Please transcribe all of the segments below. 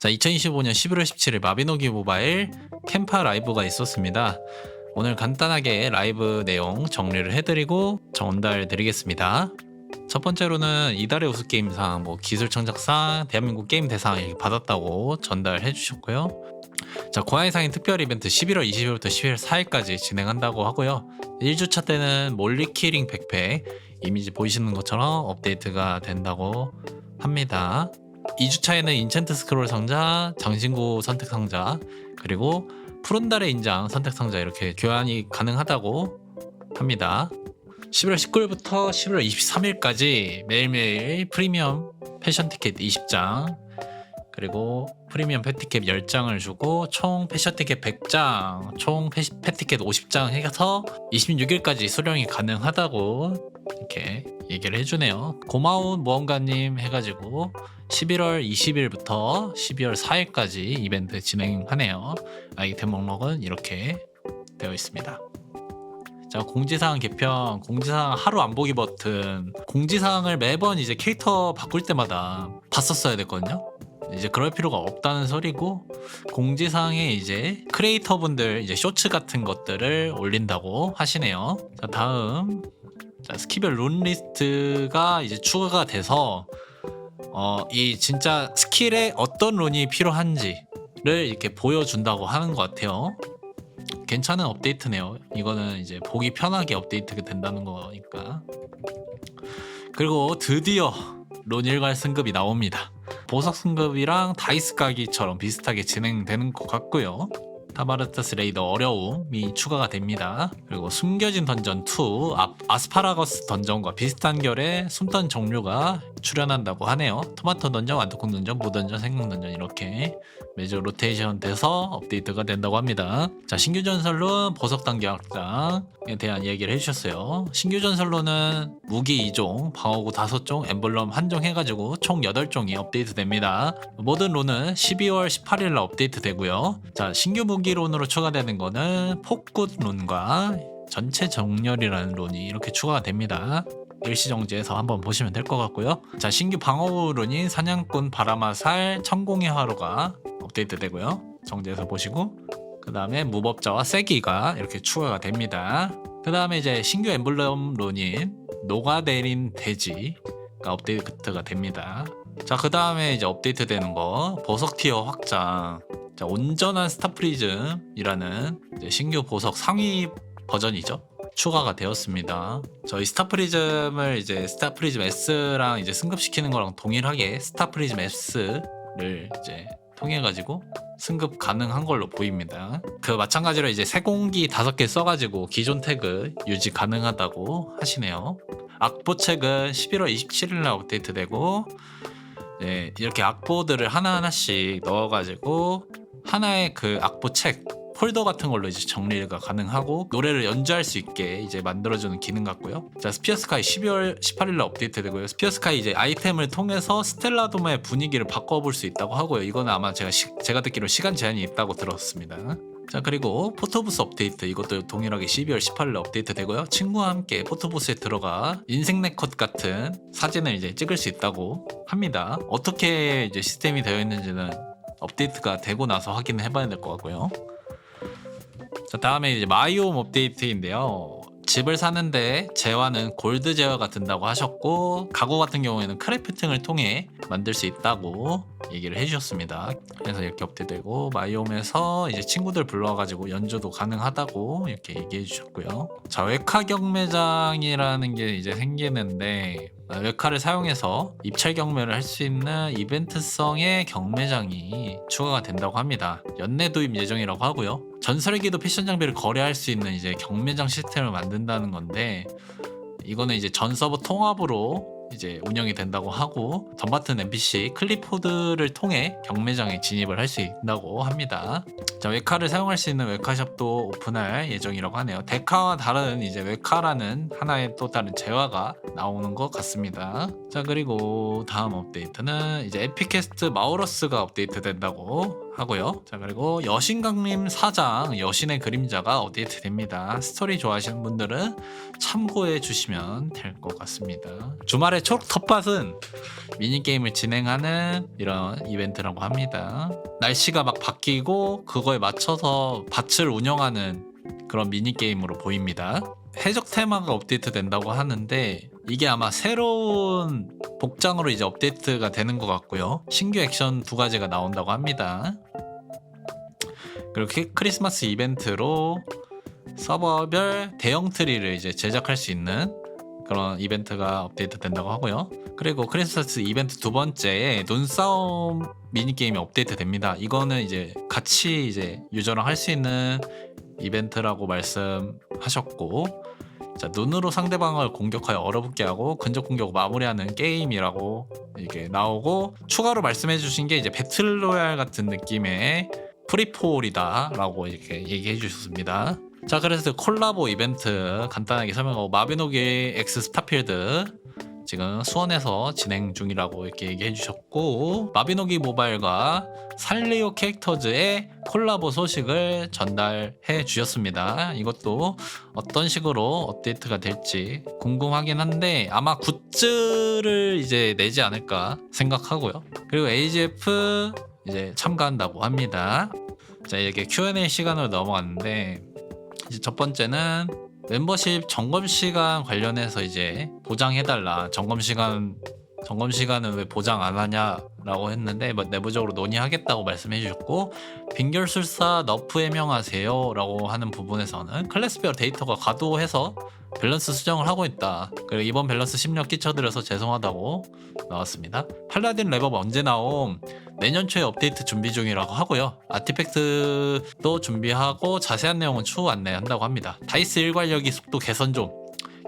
자, 2025년 11월 17일 마비노기 모바일 캠파 라이브가 있었습니다. 오늘 간단하게 라이브 내용 정리를 해드리고 전달 드리겠습니다. 첫 번째로는 이달의 우수 게임상, 뭐 기술 창작상, 대한민국 게임 대상 이렇게 받았다고 전달해 주셨고요. 자, 고양이상인 특별 이벤트 11월 20일부터 11월 4일까지 진행한다고 하고요. 1주차 때는 몰리키링 백팩 이미지 보이시는 것처럼 업데이트가 된다고 합니다. 2주 차에는 인챈트 스크롤 상자, 장신구 선택 상자, 그리고 푸른 달의 인장 선택 상자 이렇게 교환이 가능하다고 합니다. 11월 19일부터 11월 23일까지 매일매일 프리미엄 패션 티켓 20장, 그리고 프리미엄 패티켓 10장을 주고 총 패션 티켓 100장, 총 패, 패티켓 50장 해서 26일까지 수령이 가능하다고 이렇게 얘기를 해주네요. 고마운 무언가님 해가지고 11월 20일부터 12월 4일까지 이벤트 진행하네요. 아이템 목록은 이렇게 되어 있습니다. 자 공지사항 개편, 공지사항 하루 안 보기 버튼, 공지사항을 매번 이제 캐릭터 바꿀 때마다 봤었어야 됐거든요. 이제 그럴 필요가 없다는 소리고 공지사항에 이제 크리에이터분들 이제 쇼츠 같은 것들을 올린다고 하시네요. 자 다음 자, 스키별 룬 리스트가 이제 추가가 돼서 어, 이 진짜 스킬에 어떤 룬이 필요한지를 이렇게 보여준다고 하는 것 같아요. 괜찮은 업데이트네요. 이거는 이제 보기 편하게 업데이트가 된다는 거니까. 그리고 드디어 론일갈 승급이 나옵니다. 보석 승급이랑 다이스 가기처럼 비슷하게 진행되는 것 같고요. 타바르타 스 레이더 어려움이 추가가 됩니다. 그리고 숨겨진 던전 2 아, 아스파라거스 던전과 비슷한 결의 숨던 종류가 출연한다고 하네요. 토마토 던전, 완두콩 던전, 무 던전, 생강 던전 이렇게 매주 로테이션 돼서 업데이트가 된다고 합니다. 자 신규 전설로 보석 단계 확장에 대한 얘기를 해주셨어요. 신규 전설로는 무기 2종, 방어구 5종, 엠블럼 1종 해가지고 총 8종이 업데이트 됩니다. 모든 론은 12월 18일 날 업데이트 되고요. 자 신규 무기 론으로 추가되는 거는 폭굿 론과 전체 정렬이라는 론이 이렇게 추가가 됩니다. 일시정지해서 한번 보시면 될 것 같고요. 자 신규 방어론인 사냥꾼 바라마살 천공의 화로가 업데이트 되고요. 정지해서 보시고 그 다음에 무법자와 세기가 이렇게 추가가 됩니다. 그 다음에 이제 신규 엠블럼 론인 녹아내린 돼지가 업데이트가 됩니다. 자 그 다음에 이제 업데이트 되는 거 보석 티어 확장 자 온전한 스타 프리즘이라는 이제 신규 보석 상위 버전이죠. 추가가 되었습니다. 저희 스타프리즘을 이제 스타프리즘 S랑 이제 승급시키는 거랑 동일하게 스타프리즘 S를 이제 통해 가지고 승급 가능한 걸로 보입니다. 그 마찬가지로 이제 세공기 다섯 개 써가지고 기존 태그 유지 가능하다고 하시네요. 악보 책은 11월 27일 날 업데이트되고 네, 이렇게 악보들을 하나하나씩 넣어가지고 하나의 그 악보 책 폴더 같은 걸로 이제 정리가 가능하고 노래를 연주할 수 있게 이제 만들어주는 기능 같고요. 자 스피어 스카이 12월 18일날 업데이트 되고요. 스피어 스카이 이제 아이템을 통해서 스텔라돔의 분위기를 바꿔볼 수 있다고 하고요. 이거는 아마 제가 시, 제가 듣기로 시간 제한이 있다고 들었습니다. 자 그리고 포토부스 업데이트 이것도 동일하게 12월 18일 업데이트 되고요. 친구와 함께 포토부스에 들어가 인생 네컷 같은 사진을 이제 찍을 수 있다고 합니다. 어떻게 이제 시스템이 되어 있는지는 업데이트가 되고 나서 확인을 해봐야 될 것 같고요. 자 다음에 이제 마이홈 업데이트인데요. 집을 사는데 재화는 골드 재화가 든다고 하셨고 가구 같은 경우에는 크래프팅을 통해 만들 수 있다고 얘기를 해주셨습니다. 그래서 이렇게 업데이트되고 마이홈에서 이제 친구들 불러가지고 연주도 가능하다고 이렇게 얘기해 주셨고요. 자 외카 경매장이라는 게 이제 생기는데 외카를 사용해서 입찰 경매를 할 수 있는 이벤트성의 경매장이 추가가 된다고 합니다. 연내 도입 예정이라고 하고요. 전설의 기도 패션 장비를 거래할 수 있는 이제 경매장 시스템을 만든다는 건데 이거는 이제 전 서버 통합으로 이제 운영이 된다고 하고 덤바튼 NPC 클리포드를 통해 경매장에 진입을 할 수 있다고 합니다. 자 웨카를 사용할 수 있는 웨카샵도 오픈할 예정이라고 하네요. 데카와 다른 이제 웨카라는 하나의 또 다른 재화가 나오는 것 같습니다. 자 그리고 다음 업데이트는 이제 에피캐스트 마우러스가 업데이트 된다고 하고요. 자 그리고 여신강림 사장 여신의 그림자가 업데이트 됩니다. 스토리 좋아하시는 분들은 참고해 주시면 될 것 같습니다. 주말에 초록 텃밭은 미니 게임을 진행하는 이런 이벤트라고 합니다. 날씨가 막 바뀌고 그거에 맞춰서 밭을 운영하는 그런 미니 게임으로 보입니다. 해적 테마가 업데이트 된다고 하는데 이게 아마 새로운 복장으로 이제 업데이트가 되는 것 같고요. 신규 액션 두 가지가 나온다고 합니다. 그리고 키- 크리스마스 이벤트로 서버별 대형 트리를 이제 제작할 수 있는 그런 이벤트가 업데이트 된다고 하고요. 그리고 크리스마스 이벤트 두 번째에 눈싸움 미니 게임이 업데이트 됩니다. 이거는 이제 같이 이제 유저랑 할 수 있는 이벤트라고 말씀하셨고 자, 눈으로 상대방을 공격하여 얼어붙게 하고 근접 공격 마무리하는 게임이라고 이게 나오고 추가로 말씀해 주신 게 이제 배틀로얄 같은 느낌의 프리폴이다라고 이렇게 얘기해 주셨습니다. 자, 그래서 콜라보 이벤트 간단하게 설명하고 마비노기 엑스 스타필드 지금 수원에서 진행 중이라고 이렇게 얘기해 주셨고 마비노기 모바일과 살리오 캐릭터즈의 콜라보 소식을 전달해 주셨습니다. 이것도 어떤 식으로 업데이트가 될지 궁금하긴 한데 아마 굿즈를 이제 내지 않을까 생각하고요. 그리고 AGF 이제 참가한다고 합니다. 자 이렇게 Q&A 시간으로 넘어갔는데 이제 첫 번째는 멤버십 점검 시간 관련해서 이제 보장해달라. 점검 시간 점검 시간은 왜 보장 안 하냐 라고 했는데 뭐 내부적으로 논의하겠다고 말씀해 주셨고 빙결술사 너프 해명하세요 라고 하는 부분에서는 클래스별 데이터가 과도해서 밸런스 수정을 하고 있다. 그리고 이번 밸런스 심력 끼쳐드려서 죄송하다고 나왔습니다. 팔라딘 랩업 언제 나옴? 내년 초에 업데이트 준비 중이라고 하고요. 아티팩트도 준비하고 자세한 내용은 추후 안내한다고 합니다. 다이스 일관력이 속도 개선 좀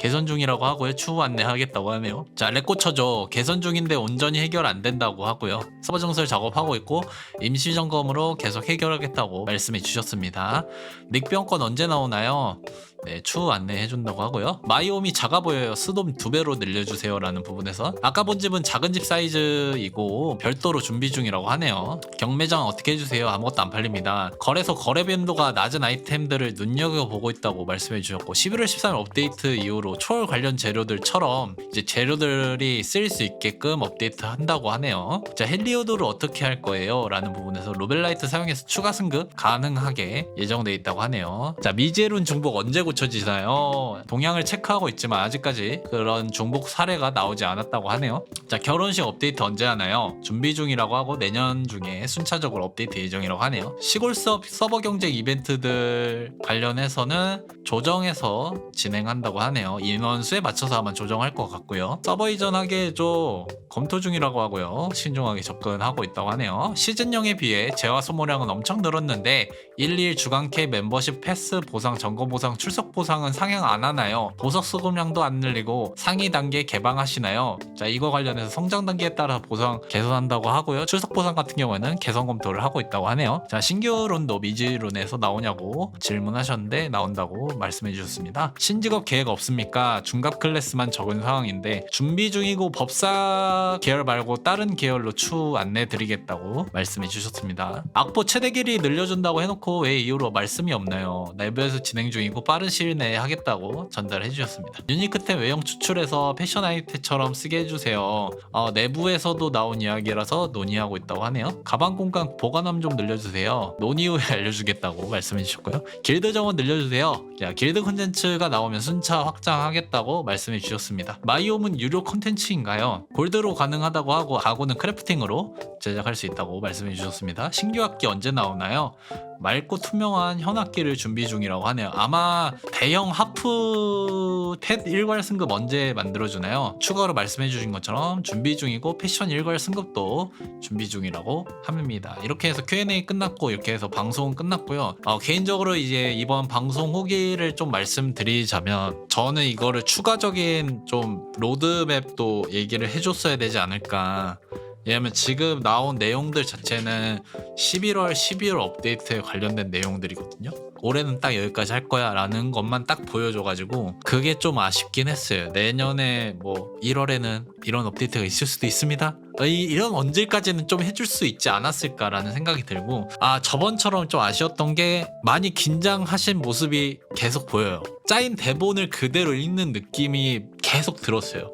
개선 중이라고 하고요. 추후 안내하겠다고 하네요. 자, 렉 고쳐줘. 개선 중인데 온전히 해결 안 된다고 하고요. 서버 증설 작업하고 있고 임시 점검으로 계속 해결하겠다고 말씀해 주셨습니다. 닉병권 언제 나오나요? 네, 추후 안내해 준다고 하고요. 마이옴이 작아 보여요. 스돔 두 배로 늘려주세요라는 부분에서 아까 본 집은 작은 집 사이즈이고 별도로 준비 중이라고 하네요. 경매장 어떻게 해주세요? 아무것도 안 팔립니다. 거래소 거래 빈도가 낮은 아이템들을 눈여겨 보고 있다고 말씀해 주셨고 11월 13일 업데이트 이후로 초월 관련 재료들처럼 이제 재료들이 쓰일 수 있게끔 업데이트 한다고 하네요. 자 헬리오드를 어떻게 할 거예요? 라는 부분에서 로벨라이트 사용해서 추가 승급 가능하게 예정돼 있다고 하네요. 자 미제룬 중복 언제 고쳐지나요? 동향을 체크하고 있지만 아직까지 그런 중복 사례가 나오지 않았다고 하네요. 자 결혼식 업데이트 언제 하나요? 준비 중이라고 하고 내년 중에 순차적으로 업데이트 예정이라고 하네요. 시골 서, 서버 경쟁 이벤트들 관련해서는 조정해서 진행한다고 하네요. 인원수에 맞춰서 아마 조정할 것 같고요. 서버 이전하게 좀 검토 중이라고 하고요. 신중하게 접근하고 있다고 하네요. 시즌0에 비해 재화 소모량은 엄청 늘었는데 1일 주간캐 멤버십 패스 보상 점검 보상 출석 보상은 상향 안 하나요? 보석 수급량도 안 늘리고 상위 단계 개방하시나요? 자 이거 관련해서 성장 단계에 따라 보상 개선한다고 하고요. 출석 보상 같은 경우에는 개선 검토를 하고 있다고 하네요. 자 신규 론도 미지론에서 나오냐고 질문하셨는데 나온다고 말씀해 주셨습니다. 신직업 계획 없습니 까? 중갑 클래스만 적은 상황인데 준비 중이고 법사 계열 말고 다른 계열로 추 안내 드리겠다고 말씀해 주셨습니다. 악보 최대 길이 늘려준다고 해놓고 왜 이후로 말씀이 없나요? 내부에서 진행 중이고 빠른 시일 내에 하겠다고 전달해 주셨습니다. 유니크템 외형 추출해서 패션 아이템처럼 쓰게 해주세요. 어, 내부에서도 나온 이야기라서 논의하고 있다고 하네요. 가방 공간 보관함 좀 늘려주세요. 논의 후에 알려주겠다고 말씀해 주셨고요. 길드 정원 늘려주세요. 자, 길드 콘텐츠가 나오면 순차 확 장하겠다고 말씀해 주셨습니다. 마이홈은 유료 콘텐츠인가요? 골드로 가능하다고 하고 가구는 크래프팅으로 제작할 수 있다고 말씀해 주셨습니다. 신규 학기 언제 나오나요? 맑고 투명한 현악기를 준비 중이라고 하네요. 아마 대형 하프 팻 일괄 승급 언제 만들어주나요? 추가로 말씀해 주신 것처럼 준비 중이고 패션 일괄 승급도 준비 중이라고 합니다. 이렇게 해서 Q&A 끝났고 이렇게 해서 방송은 끝났고요. 어, 개인적으로 이제 이번 방송 후기를 좀 말씀드리자면 저는 이거를 추가적인 좀 로드맵도 얘기를 해줬어야 되지 않을까 왜냐면 지금 나온 내용들 자체는 11월 12월 업데이트에 관련된 내용들이거든요. 올해는 딱 여기까지 할 거야 라는 것만 딱 보여줘가지고 그게 좀 아쉽긴 했어요. 내년에 뭐 1월에는 이런 업데이트가 있을 수도 있습니다. 이, 이런 언제까지는 좀 해줄 수 있지 않았을까라는 생각이 들고 아 저번처럼 좀 아쉬웠던 게 많이 긴장하신 모습이 계속 보여요. 짜인 대본을 그대로 읽는 느낌이 계속 들었어요.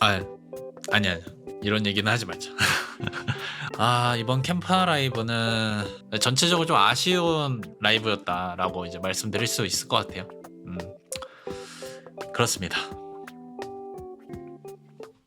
아 아니 아니 이런 얘기는 하지 말자. 아 이번 캠파 라이브는 전체적으로 좀 아쉬운 라이브였다라고 이제 말씀드릴 수 있을 것 같아요. 음 그렇습니다.